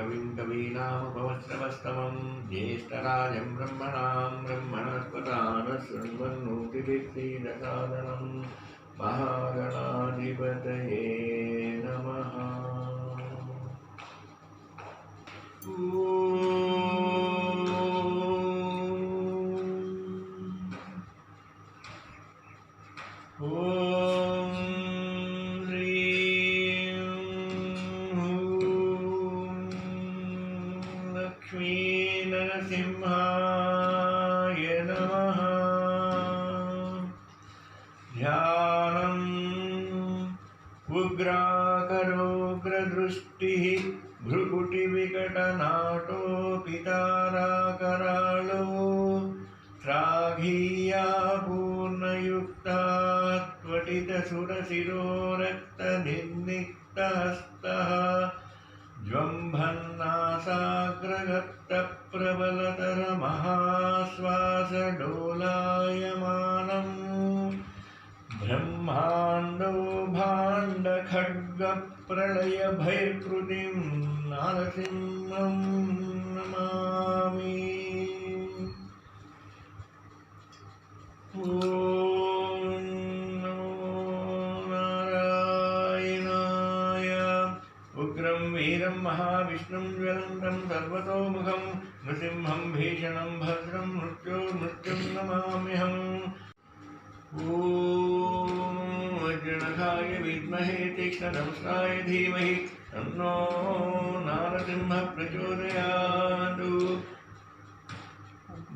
कविं कवीनामुपवस्त्रवस्तमं ज्येष्ठराजं ब्रह्मणां ब्रह्मणस्पदानशृण्वन्नोतिभिक्तिदसादनं महागणाधिपतये नमः। नृसिंहाय नमः। ध्यानम् उग्राकरोग्रदृष्टिः भ्रुकुटिविकटनाटोऽपि भृगुटिविकटनाटोऽपिताराकरालो श्राघीया पूर्णयुक्तात्वटितसुरशिरो रक्तनिर्निक्तहस्तः ज्वम्भन् ज्वम्भन्नासाग्रगत्तप्रबलतरमहाश्वासडोलायमानम् ब्रह्माण्डो भाण्डखड्गप्रलयभैर्कृतिं नारसिंहं नमामि। ॐ महाविष्णुं ज्वलन्तं सर्वतोमुखं नृसिंहं भीषणं भद्रं मृत्यो, मृत्युं नमाम्यहम्। ॐ वज्रणखाय विद्महे तीक्ष्णदंष्ट्राय धीमहि, तन्नो नारसिंहः प्रचोदयात्।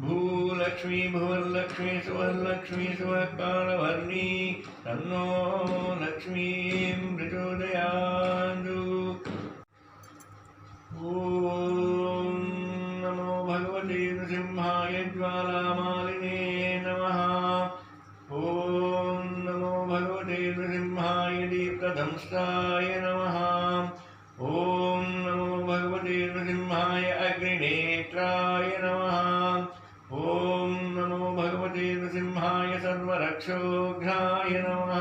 भूलक्ष्मी भुवल्लक्ष्मी सुवल्लक्ष्मी सुवकालवर्णी तन्नो लक्ष्मीं प्रचोदयात्। दीप्तदंष्टाय नमः। ॐ नमो भगवते नृसिंहाय अग्निनेत्राय नमः। ॐ नमो भगवते नृसिंहाय सर्वरक्षोघ्राय नमः।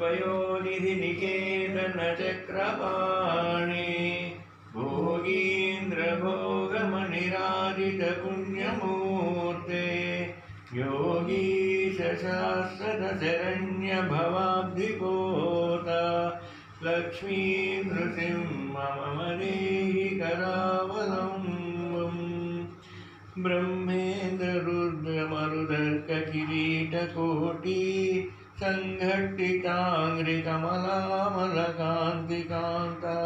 पयोनिधिनिषेतनचक्रवाणे भोगीन्द्रभोगमनिराजितपुण्यमूर्ते योगीशशाश्वतशरण्यभवाब्धिपोता लक्ष्मीन्द्रुसिंह देहि करावलं ब्रह्मेन्द्र रुद्रमरुदर्कचिरीटकोटि सङ्घट्टिताङ्घ्रिकमलामलकान्तिकान्ता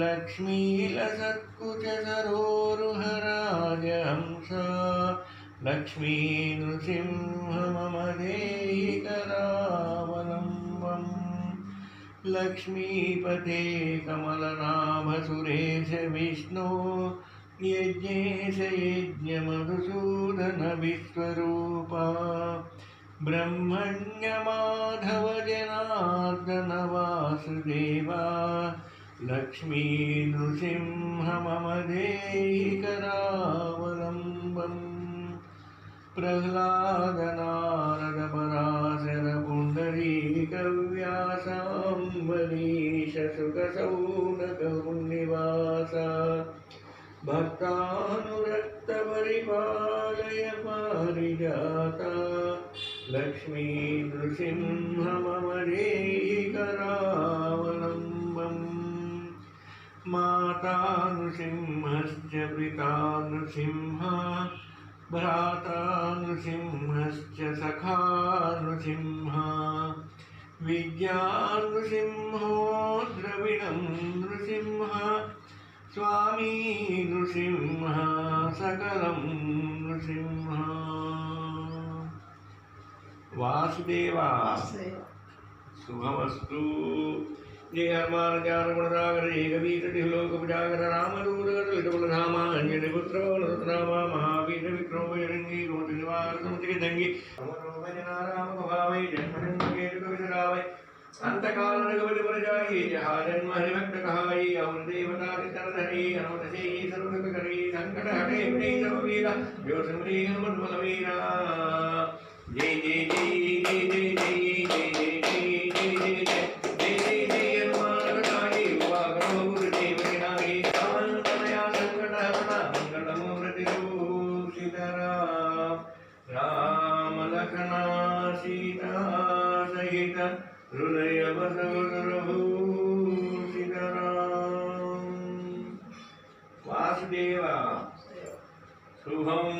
लक्ष्मीलसत्कुचसरोरुहराजहंस लक्ष्मी नृसिंह मम देहि करावलम्बम् लक्ष्मीपते कमलनाभसुरेश विष्णो यज्ञेश यज्ञमधुसूदन विश्वरूपा ब्रह्मण्यमाधव जनार्दन वासुदेवा लक्ष्मी नृसिंह मम देहि करावलम्बम् प्रह्लादनारदपराशरपुण्डरीकव्यासाम्बरीश लक्ष्मी नृसिंह मम देहि करावलम्बम् माता नृसिंहश्च पिता नृसिंह भ्राता नृसिंहश्च सखा नृसिंह विद्या नृसिंहो द्रविणं नृसिंह स्वामी नृसिंह सकलं नृसिंह వాసుదేవ. శుభమస్తు జయర్మార్గానుగుణరాగరేగవీరలోకపుజాగరరామదూరగతులధామాంజలిపుత్రవనరతనామా మహావీర విక్రమభైరంగీ కోటినివారసముచిగిదంగి అమరోమజనారామకభావై జన్మజన్మకేరుకవిధరావై అంతకాలనగవలిపరజాయే జన్మహరిభక్తకహాయి అవృదేవతాదితరధరీ అనవతశై సర్వకరీ సంకటహటే సర్వీర జ్యోతిమీ హనుమద్మలవీరా हृदय बसवरहु सीताराम वासुदेवा शुभम